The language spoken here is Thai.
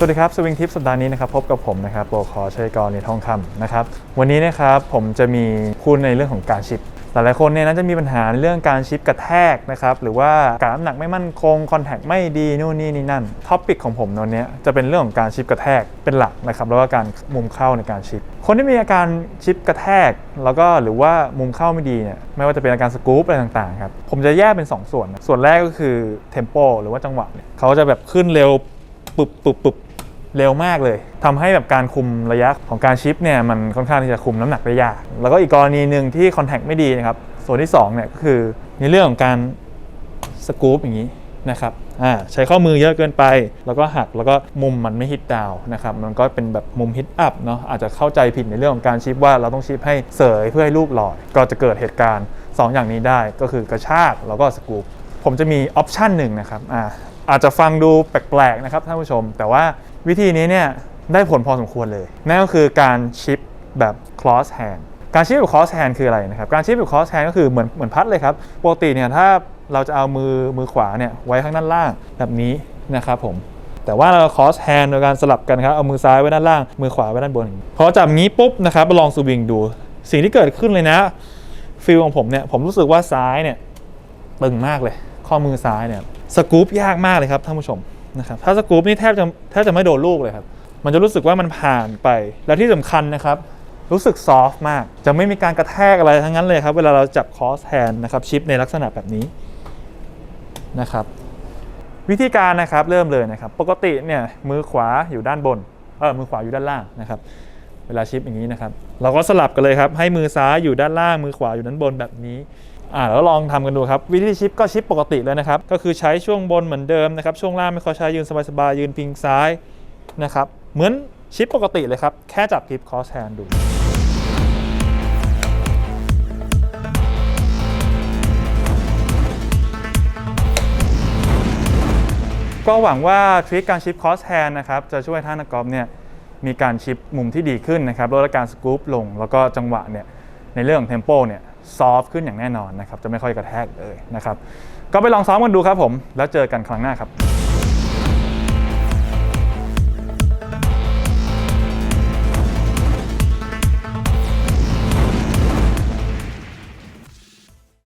สวัสดีครับสวิงทิปสัปดาห์นี้นะครับพบกับผมนะครับโปรคอชัยกรในทองคำนะครับวันนี้นะครับผมจะมีพูดในเรื่องของการชิป หลายๆคนเนี่ยน่าจะมีปัญหาเรื่องการชิปกระแทกนะครับหรือว่าการน้ำหนักไม่มั่นคงคอนแทคไม่ดีนู่นนี่นี่นั่นท็อปิกของผมตอนเนี้ยจะเป็นเรื่องของการชิปกระแทกเป็นหลักนะครับแล้วก็การมุมเข้าในการชิป คนที่มีอาการชิปกระแทก แล้วก็หรือว่ามุมเข้าไม่ดีเนี่ยไม่ว่าจะเป็นอาการสกู๊ปอะไรต่างๆครับผมจะแยกเป็นสองส่วนนะส่วนแรกก็คือเทมโปหรือว่าจังหวะเนี่ยเขาจะแบบขึ้นเร็วปุบปุบปุบ เร็วมากเลยทำให้แบบการคุมระยะของการชิปเนี่ยมันค่อนข้างที่จะคุมน้ำหนักได้ยาก แล้วก็อีกกรณีหนึ่งที่คอนแทคไม่ดีนะครับ ส่วนที่2เนี่ยก็คือในเรื่องของการสกู๊ปอย่างนี้นะครับอ่าใช้ข้อมือเยอะเกินไป แล้วก็หักแล้วก็มุมมันไม่ฮิตดาวนะครับมันก็เป็นแบบมุมฮิตอัพเนาะอาจจะเข้าใจผิดในเรื่องของการชิปว่าเราต้องชิปให้เสยเพื่อให้ลูกหลอด ก็จะเกิดเหตุการณ์ 2 อย่างนี้ได้ก็คือกระชากแล้วก็สกู๊ปผมจะมีออปชันหนึ่งนะครับ อาจจะฟังดูแปลกๆนะครับท่านผู้ชม แต่ว่าวิธีนี้เนี่ยได้ผลพอสมควรเลย นั่นก็คือการชิปแบบ cross hand การชิปแบบ cross hand คืออะไรนะครับ การชิปแบบ cross hand ก็คือเหมือนเหมือนพัดเลยครับ ปกติเนี่ยถ้าเราจะเอามือมือขวาเนี่ยไว้ข้างด้านล่างแบบนี้นะครับผมแต่ว่าเรา cross hand โดยการสลับกันครับ เอามือซ้ายไว้ด้านล่าง มือขวาไว้ด้านบน พอจับงี้ปุ๊บนะครับลองสวิงดู สิ่งที่เกิดขึ้นเลยนะฟิลของผมเนี่ย ผมรู้สึกว่าซ้ายเนี่ย ตึงมากเลย ข้อมือซ้ายเนี่ย สกู๊ปยากมากเลยครับท่านผู้ชมนะครับถ้าสกู๊ปนี่แทบจะแทบจะไม่โดนลูกเลยครับ มันจะรู้สึกว่ามันผ่านไป แล้วที่สำคัญนะครับ รู้สึกซอฟต์มาก จะไม่มีการกระแทกอะไรทั้งนั้นเลยครับ เวลาเราจับคอสแฮนนะครับชิปในลักษณะแบบนี้นะครับ วิธีการนะครับเริ่มเลยนะครับ ปกติเนี่ยมือขวาอยู่ด้านบนเออมือขวาอยู่ด้านล่างนะครับ เวลาชิปอย่างนี้นะครับ เราก็สลับกันเลยครับ ให้มือซ้ายอยู่ด้านล่างมือขวาอยู่ด้านบนแบบนี้ อ่าแล้วลองทำกันดูครับ วิธีชิปก็ชิปปกติเลยนะครับ ก็คือใช้ช่วงบนเหมือนเดิมนะครับ ช่วงล่างไม่ค่อยใช้ยืนสบายๆยืนพิงซ้ายนะครับ เหมือนชิปปกติเลยครับ แค่จับกริปคอสแฮนดูก็หวังว่าทริคการชิปคอสแฮนนะครับจะช่วยท่านนักกอล์ฟเนี่ยมีการชิปมุมที่ดีขึ้นนะครับลดการสกู๊ปลง แล้วก็จังหวะเนี่ยในเรื่องของเทมโปเนี่ย ซอฟขึ้นอย่างแน่นอนนะครับจะไม่ค่อยกระแทกเลยนะครับก็ไปลองซ้อมกันดูครับผม แล้วเจอกันครั้งหน้าครับ